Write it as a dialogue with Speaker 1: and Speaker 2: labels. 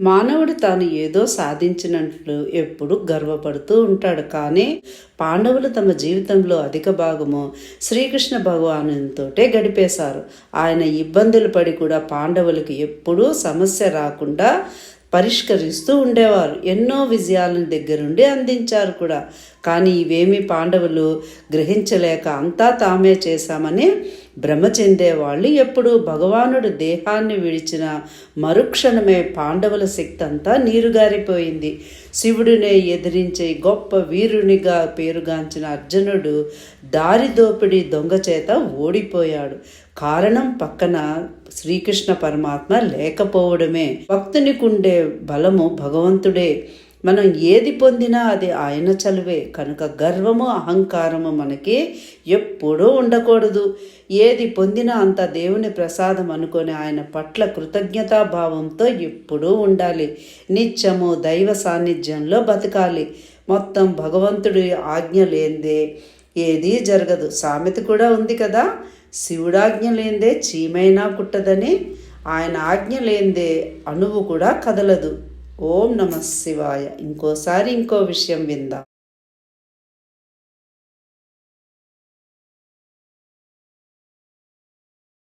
Speaker 1: మానవుడు తాను ఏదో సాధించినట్లు ఎప్పుడు గర్వపడుతూ ఉంటాడు. కానీ పాండవులు తమ జీవితంలో అధిక భాగము శ్రీకృష్ణ భగవానుతోటే గడిపేశారు. ఆయన ఇబ్బందులు పడి కూడా పాండవులకు ఎప్పుడూ సమస్య రాకుండా పరిష్కరిస్తూ ఉండేవారు. ఎన్నో విజయాలను దగ్గరుండి అందించారు కూడా. కానీ ఇవేమి పాండవులు గ్రహించలేక అంతా తామే చేశామని భ్రమ చెందేవాళ్ళు ఎప్పుడు భగవానుడు దేహాన్ని విడిచిన మరుక్షణమే పాండవుల శక్తి అంతా నీరుగారిపోయింది. శివుడినే ఎదిరించే గొప్ప వీరునిగా పేరుగాంచిన అర్జునుడు దారి దోపిడీ దొంగ చేత ఓడిపోయాడు. కారణం పక్కన శ్రీకృష్ణ పరమాత్మ లేకపోవడమే. భక్తునికుండే బలము భగవంతుడే. మనం ఏది పొందినా అది ఆయన చలువే. కనుక గర్వము అహంకారము మనకి ఎప్పుడూ ఉండకూడదు. ఏది పొందినా అంత దేవుని ప్రసాదం అనుకొని ఆయన పట్ల కృతజ్ఞతాభావంతో ఎప్పుడూ ఉండాలి. నిత్యము దైవ సాన్నిధ్యంలో బతకాలి. మొత్తం భగవంతుడి ఆజ్ఞ లేందే ఏదీ జరగదు. సామెత కూడా ఉంది కదా శివుడాజ్ఞ లేందే చీమైనా కుట్టదని ఆయన ఆజ్ఞ లేందే అణువు కూడా కదలదు. ఓం నమ శివాయ. ఇంకోసారి ఇంకో విషయం విందాం.